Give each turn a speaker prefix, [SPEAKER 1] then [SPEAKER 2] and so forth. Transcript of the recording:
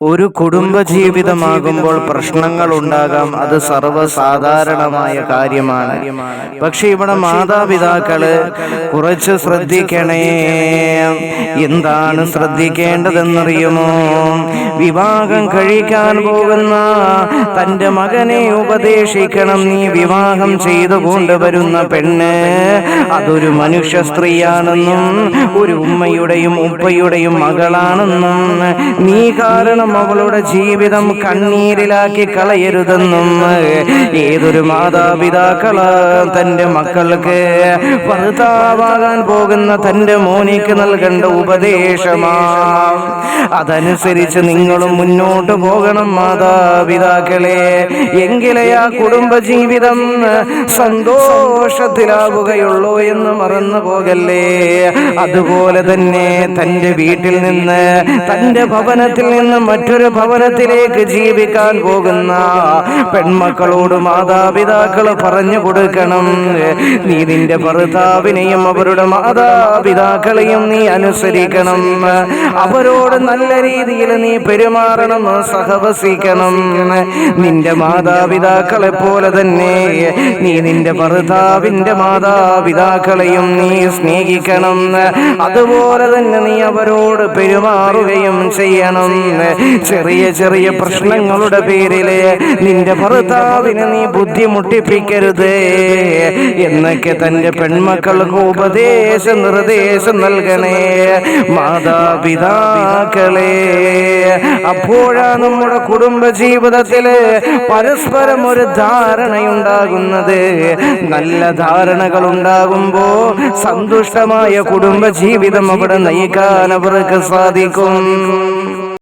[SPEAKER 1] ഒരു കുടുംബജീവിതമാകുമ്പോൾ പ്രശ്നങ്ങൾ ഉണ്ടാകാം അത് സർവസാധാരണമായ കാര്യമാണ്. പക്ഷെ ഇവിടെ മാതാപിതാക്കൾ കുറച്ച് ശ്രദ്ധിക്കണേ. എന്താണ് ശ്രദ്ധിക്കേണ്ടതെന്നറിയുമോ? വിവാഹം കഴിക്കാൻ പോകുന്ന തന്റെ മകനെ ഉപദേശിക്കണം. നീ വിവാഹം ചെയ്തു കൊണ്ടുവരുന്ന പെണ്ണ് അതൊരു മനുഷ്യ സ്ത്രീയാണെന്നും ഒരു ഉമ്മയുടെയും ഉപ്പയുടെയും മകളാണെന്നും നീ കാരണം അവളുടെ ജീവിതം കണ്ണീരിലാക്കി കളയരുതെന്നും ഏതൊരു മാതാപിതാക്കൾ തന്റെ മക്കൾക്ക് ഭർത്താവാകാൻ പോകുന്ന തന്റെ മോനിക്ക് നൽകേണ്ട ഉപദേശമാ. അതനുസരിച്ച് നിങ്ങളും മുന്നോട്ട് പോകണം മാതാപിതാക്കളെ. എങ്കിലേ ആ കുടുംബജീവിതം സന്തോഷത്തിലാവുകയുള്ളൂ എന്ന് മറന്നു പോകല്ലേ. അതുപോലെ തന്നെ തന്റെ വീട്ടിൽ നിന്ന് തന്റെ ഭവനത്തിൽ നിന്ന് മറ്റൊരു ഭവനത്തിലേക്ക് ജീവിക്കാൻ പോകുന്ന പെൺമക്കളോട് മാതാപിതാക്കൾ പറഞ്ഞു കൊടുക്കണം. നീ നിന്റെ ഭർത്താവിനെയും അവരുടെ മാതാപിതാക്കളെയും നീ അനുസരിക്കണം. അവരോട് നല്ല രീതിയിൽ നീ പെരുമാറണം സഹവസിക്കണം. നിന്റെ മാതാപിതാക്കളെ പോലെ തന്നെ നീ നിന്റെ ഭർത്താവിന്റെ മാതാപിതാക്കളെയും നീ സ്നേഹിക്കണം. അതുപോലെ തന്നെ നീ അവരോട് പെരുമാറുകയും ചെയ്യണം. ചെറിയ ചെറിയ പ്രശ്നങ്ങളുടെ പേരിൽ നിന്റെ ഭർത്താവിനെ നീ ബുദ്ധിമുട്ടിപ്പിക്കരുത്. എന്നൊക്കെ തന്റെ പെൺമക്കൾക്ക് ഉപദേശ നിർദ്ദേശം നൽകണേ. മാതാപിതാക്കളെ അപ്പോഴാ നമ്മുടെ കുടുംബ ജീവിതത്തിൽ പരസ്പരം ഒരു ധാരണയുണ്ടാകുന്നത്. നല്ല ധാരണകൾ ഉണ്ടാകുമ്പോ സന്തുഷ്ടമായ കുടുംബ ജീവിതം അവിടെ നയിക്കാൻ അവർക്ക് സാധിക്കും.